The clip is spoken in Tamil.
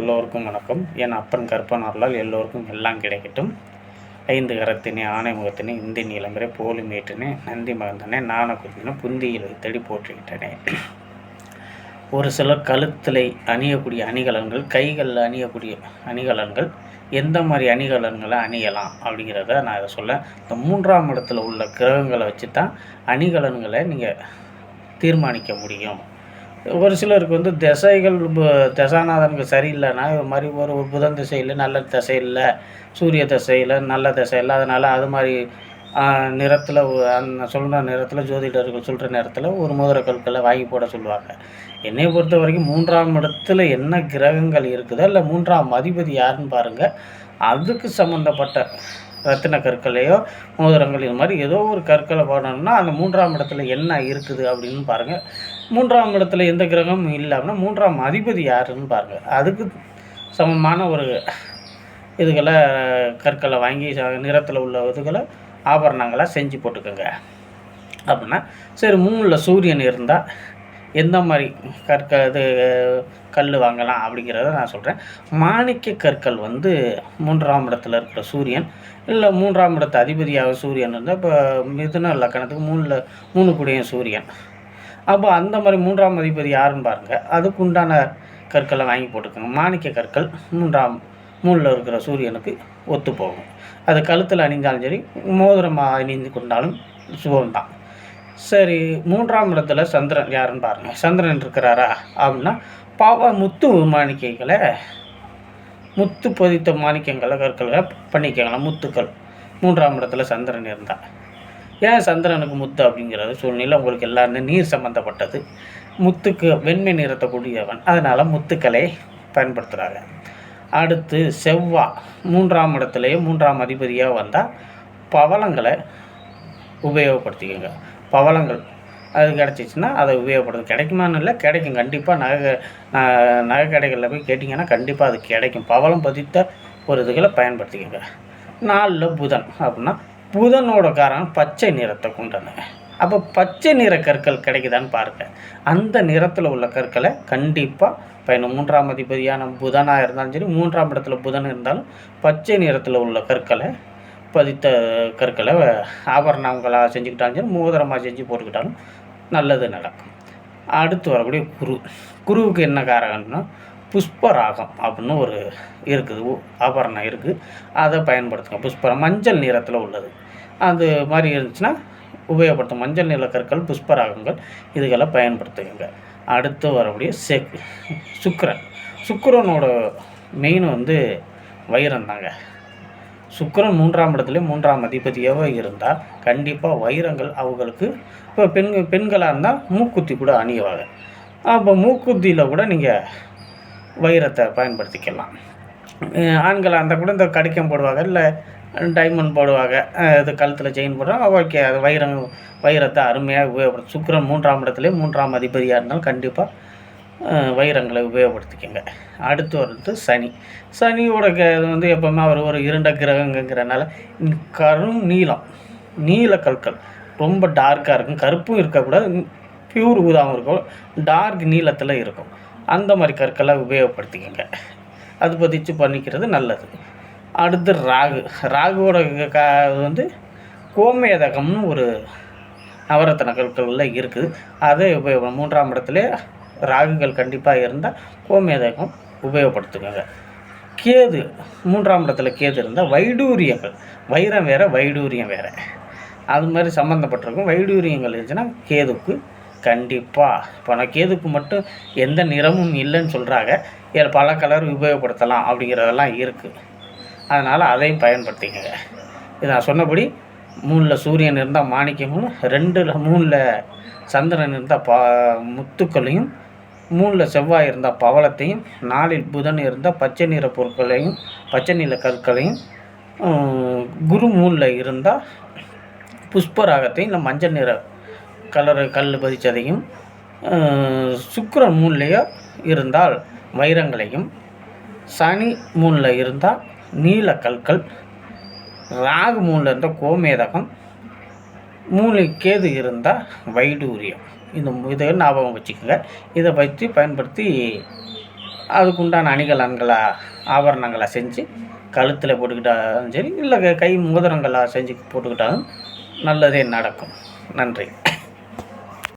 எல்லோருக்கும் வணக்கம். என் அப்பன் கற்பன் அருளால் எல்லோருக்கும் எல்லாம் கிடைக்கட்டும். ஐந்து கரத்தினே ஆணை முகத்தினே இந்தி நீளம்பரை போலி மேட்டினே நந்தி மகந்தனே நாண குத்தினே புந்தியில் வைத்தடி போற்றிவிட்டனே ஒரு சிலர் கழுத்தில் அணியக்கூடிய அணிகலன்கள் கைகளில் அணியக்கூடிய அணிகலன்கள் எந்த மாதிரி அணிகலன்களை அணியலாம் அப்படிங்கிறத நான் இதை சொல்ல இந்த மூன்றாம் இடத்துல உள்ள கிரகங்களை வச்சு தான் அணிகலன்களை நீங்கள் தீர்மானிக்க முடியும். ஒரு சிலருக்கு வந்து திசைகள் திசாநாதனுக்கு சரியில்லைன்னா இது மாதிரி ஒரு ஒரு புதன் திசையில் நல்ல திசை இல்லை சூரிய திசையில் நல்ல திசை இல்லை அதனால் அது மாதிரி நிறத்தில் அந்த சொல்கிற நிறத்தில் ஜோதிடர்கள் சொல்கிற நேரத்தில் ஒரு மோதிர கற்களை வாங்கி போட சொல்லுவாங்க. என்னை பொறுத்த வரைக்கும் மூன்றாம் இடத்துல என்ன கிரகங்கள் இருக்குதோ இல்லை மூன்றாம் அதிபதி யாருன்னு பாருங்கள் அதுக்கு சம்மந்தப்பட்ட ரத்தின கற்களையோ மோதிரங்கள் இது மாதிரி ஏதோ ஒரு கற்களை போடணும்னா அந்த மூன்றாம் இடத்துல என்ன இருக்குது அப்படின்னு பாருங்கள் மூன்றாம் இடத்துல எந்த கிரகமும் இல்லை அப்படின்னா மூன்றாம் அதிபதி யாருன்னு பாருங்கள் அதுக்கு சமமான ஒரு இதுகளை கற்களை வாங்கி ச- நிறத்தில் உள்ள இதுகளை ஆபரணங்களாக செஞ்சு போட்டுக்கோங்க. அப்படின்னா சரி மூணில் சூரியன் இருந்தால் எந்த மாதிரி கற்க இது கல் வாங்கலாம் அப்படிங்கிறத நான் சொல்கிறேன் மாணிக்க கற்கள் வந்து மூன்றாம் இடத்துல இருக்கிற சூரியன் இல்லை மூன்றாம் இடத்து அதிபதியாக சூரியன் இருந்தால் இப்போ மிதுன லக்கணத்துக்கு மூணில் மூணு கூடிய சூரியன். அப்போ அந்த மாதிரி மூன்றாம் அதிபதி யாருன்னு பாருங்கள் அதுக்கு உண்டான கற்களை வாங்கி போட்டுக்கோங்க மாணிக்க கற்கள் மூன்றாம் மூணில் இருக்கிற சூரியனுக்கு ஒத்து போகும். அது கழுத்தில் அணிந்தாலும் சரி மோதிரமாக அணிந்து கொண்டாலும் சுபம்தான். சரி மூன்றாம் இடத்துல சந்திரன் யாருன்னு பாருங்கள் சந்திரன் இருக்கிறாரா அப்படின்னா பாவா முத்து மாணிக்கங்களை முத்து பொதித்த மாணிக்கங்களை கற்களை பண்ணிக்கலாம் முத்துக்கள். மூன்றாம் இடத்துல சந்திரன் இருந்தால் ஏன் சந்திரனுக்கு முத்து அப்படிங்கிறது சூழ்நிலை உங்களுக்கு எல்லாருமே நீர் சம்மந்தப்பட்டது முத்துக்கு வெண்மை நிறத்தை கூடியவன். அதனால் முத்துக்களை பயன்படுத்துகிறாங்க அடுத்து செவ்வாய் மூன்றாம் இடத்துலையே மூன்றாம் அதிபதியாக வந்தால் பவளங்களை உபயோகப்படுத்திக்கோங்க. பவளங்கள். அது கிடச்சிச்சின்னா அதை உபயோகப்படுத்து. கிடைக்குமான்னு இல்லை கிடைக்கும். கண்டிப்பாக நகை நகை கடைகளில் போய் கேட்டிங்கன்னா கண்டிப்பாக அது கிடைக்கும். பவளம் பதித்த ஒரு இதுகளை பயன்படுத்திக்கோங்க. நாலில் புதன் அப்படின்னா புதனோட காரணம் பச்சை நிறத்தை கொண்டன. அப்போ பச்சை நிற கற்கள் கிடைக்குதான்னு பாருங்க. அந்த நிறத்தில் உள்ள கற்களை கண்டிப்பாக பயணம். மூன்றாம் அதிபதியான புதனாக இருந்தாலும் சரி மூன்றாம் இடத்துல புதன் இருந்தாலும் பச்சை நிறத்தில் உள்ள கற்களை பதித்த கற்களை ஆபரணங்களாக செஞ்சுக்கிட்டாலும் சரி மோதிரமாக செஞ்சு போட்டுக்கிட்டாலும் நல்லது நடக்கும். அடுத்து வரக்கூடிய குரு. குருவுக்கு என்ன காரகம்னா புஷ்பராகம் அப்படின்னு ஒரு இருக்குது ஆபரணம் இருக்குது. அதை பயன்படுத்துங்க. புஷ்பரம் மஞ்சள் நிறத்தில் உள்ளது. அது மாதிரி இருந்துச்சுன்னா உபயோகப்படுத்தும். மஞ்சள் நிற கற்கள் புஷ்பராகங்கள் இதுகளை பயன்படுத்துங்க. அடுத்து வரக்கூடிய செக் சுக்கரன். சுக்கரனோட மெயின் வந்து வைரம் தாங்க மூன்றாம் இடத்துல மூன்றாம் அதிபதியாக இருந்தால் கண்டிப்பாக வைரங்கள் அவங்களுக்கு இப்போ பெண் பெண்களாக இருந்தால் மூக்குத்தி கூட அணியுவாங்க அப்போ மூக்குத்தியில் கூட நீங்கள் வைரத்தை பயன்படுத்திக்கலாம். ஆண்கள் ஆண்களாக இருந்தால் கூட இந்த கடிக்கம் போடுவாங்க இல்லை டைமண்ட் போடுவாங்க. இது கழுத்தில் செயின் போடுவாங்க ஓகே அது வைரம் வைரத்தை அருமையாக உபயோகப்படுத்தும் சுக்கிரன் மூன்றாம் இடத்துலேயே மூன்றாம் அதிபதியாக இருந்தாலும் கண்டிப்பாக வைரங்களை உபயோகப்படுத்திக்கோங்க. அடுத்து வந்து சனி. சனியோட க இது வந்து எப்போவுமே அவர் ஒரு இருண்ட கிரகங்கிறனால கரும் நீளம் நீல கற்கள். ரொம்ப டார்க்காக இருக்கும். கருப்பும் இருக்கக்கூடாது. பியூர் ஊதாவும் இருக்கும். டார்க் நீளத்தில் இருக்கும். அந்த மாதிரி கற்களை உபயோகப்படுத்திக்கோங்க. அது பதிச்சு பண்ணிக்கிறது நல்லது. அடுத்து ராகு. ராகுவோட க வந்து கோமேதகம்னு ஒரு நவரத்தன கற்களில் இருக்குது. அதை உபயோக மூன்றாம் இடத்துல ராகுகள் கண்டிப்பாக இருந்தால் கோமேதகம் உபயோகப்படுத்துக்கோங்க கேது மூன்றாம் இடத்துல கேது இருந்தால் வைடூரியங்கள். வைரம் வேறு வைடூரியம் வேறு. அது மாதிரி சம்மந்தப்பட்டிருக்கும் வைடூரியங்கள் இருந்துச்சுன்னா கேதுக்கு கண்டிப்பாக இப்போ நான் கேதுக்கு மட்டும் எந்த நிறமும் இல்லைன்னு சொல்கிறாங்க ஏ- பல கலர் உபயோகப்படுத்தலாம் அப்படிங்கிறதெல்லாம் இருக்குது அதனால் அதையும் பயன்படுத்திக்கங்க. இது நான் சொன்னபடி மூணில் சூரியன் இருந்தால் மாணிக்கமும் ரெண்டில் மூணில் சந்திரன் இருந்தால் ப முத்துக்களையும் மூணில் செவ்வாய் இருந்தால் பவளத்தையும் நாலில் புதன் இருந்தால் பச்சை நிற பொருட்களையும் பச்சை நிற கற்களையும் குரு மூணில் இருந்தால் புஷ்பராகத்தையும் இல்லை மஞ்சள் நிற கலர் கல் பதிச்சதையும் சுக்கரன் மூணுலேயோ இருந்தால் வைரங்களையும் சனி மூணில் இருந்தால் நீல கற்கள் ராகு மூணில் இருந்தால் கோமேதகம் மூணு கேது இருந்தால் வைடூரியம். இந்த இதை ஞாபகம் வச்சுக்கோங்க. இதை வச்சு பயன்படுத்தி அதுக்குண்டான அணிகலன்களை ஆபரணங்களை செஞ்சு கழுத்தில் போட்டுக்கிட்டாலும் சரி இல்லை கை மோதிரங்களாக செஞ்சு போட்டுக்கிட்டாலும் நல்லதே நடக்கும். நன்றி.